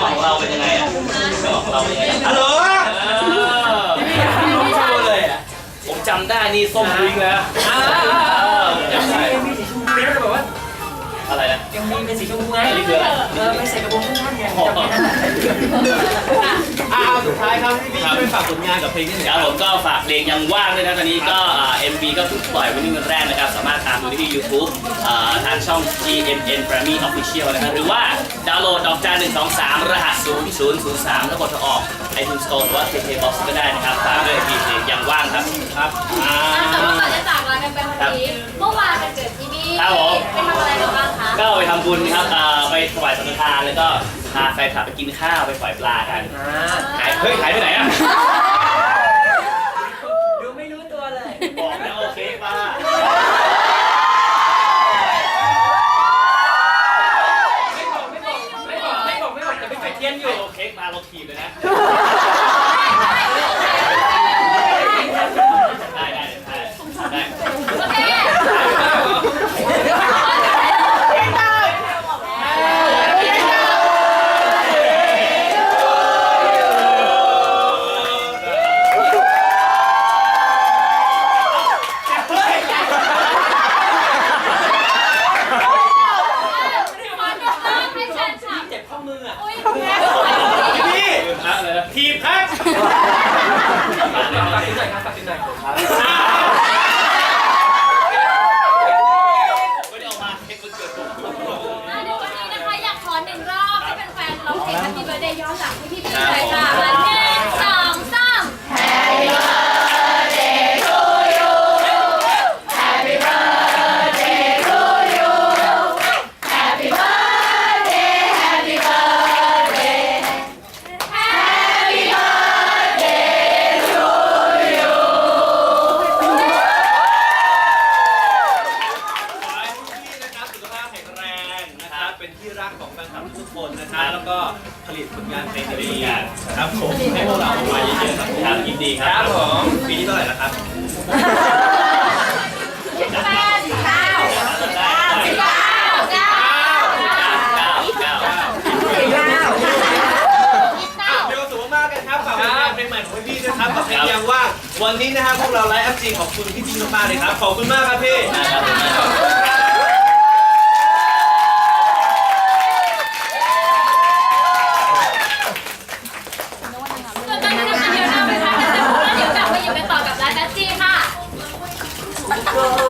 งหวะของเราเป็นยังไงอะจังหวะของเราเป็นยังไงอะฮัลโหลเออน้องโชว์เลยอะผมจำได้นี่ส้มวิงแล้วอ่าจำได้ยังมีสีชมพูนี่ก็แบบว่าอะไรนะยังมีเป็นสีชมพูไงอันนี้คืออะไรเออไปใส่กระโปรงสั้นๆไงจำไม่ได้อ่าสุดท้ายครับพี่พี่ช่วยฝากผลงานกับเพลงนี้หน่อยครับผมก็ฝากเพลงยังว่างด้วยนะตอนนี้ก็เอ็มบีก็เพิ่งปล่อยวันนี้วันแรกนะครับ สามารถตามดูได้ที่ YouTube อ่าทางช่อง GMN Grammy Official นะครับหรือว่าดาวน์โหลดดอกจาน1 2 3 รหัส 0003 แล้วกดโทรออก iTunes Store หรือว่า KK Box ก็ได้นะครับฝากด้วยมีเพลงยังว่างครับครับอ่า แต่ว่าก่อนจะจากลากันไปวันนี้ เมื่อวานมันเกิดที่นี่ครับผม ไปทำอะไรมาบ้างคะ ก็ไปทำบุญนะครับอ่าไปถวายสังฆทานแล้วก็พาแฟนคลับไปกินข้าวไปปล่อยปลากันอ่าหายเฮ้ยหายไปไหนอะ ดูไม่รู้ตัวเลย บอกแล้วโอเคป้า ไม่บอกไม่บอกไม่บอกไม่บอกไม่บอกจะไปใส่ เทียนอยู่โอเคมาเราถีบเลยนะ ได้ได้ได้ได้ โอเค วันนี้ให้แฟนคลับ เจ็บข้อมืออะ อุ้ย พี่ ครับเลยนะถีบ ครับตัดสินใจครับฝากถึงหน่อยไม่ได้ออกมาเค้กวันเกิดผมอะเดี๋ยววันนี้นะคะอยากขอหนึ่งรอบให้แฟนๆร้องเพลง Happy Birthday ย้อนหลังให้พี่ๆเลยค่ะมาหนึ่ง เป็นที่รักของแฟนคลับทุกคนนะครับแล้วก็ผลิตผลงานเพลงดีๆครับผมให้พวกเราออกมาเยอะๆครับผมครับยินดีคครัรับบผมปีนี้เท่าไหร่แล้วครับแปดสิบเก้าสิบเก้าสิบเก้าเก้าเก้าเก้ายี่สิบเก้ามีความสุขมากๆกันครับฝากผลงานเพลงใหม่ของพี่ด้วยครับกับเพลงยังว่างวันนี้นะครับพวกเราไลฟ์แอฟจีขอบคุณพี่จริงมากๆเลยครับขอบคุณมากครับพี่ครับ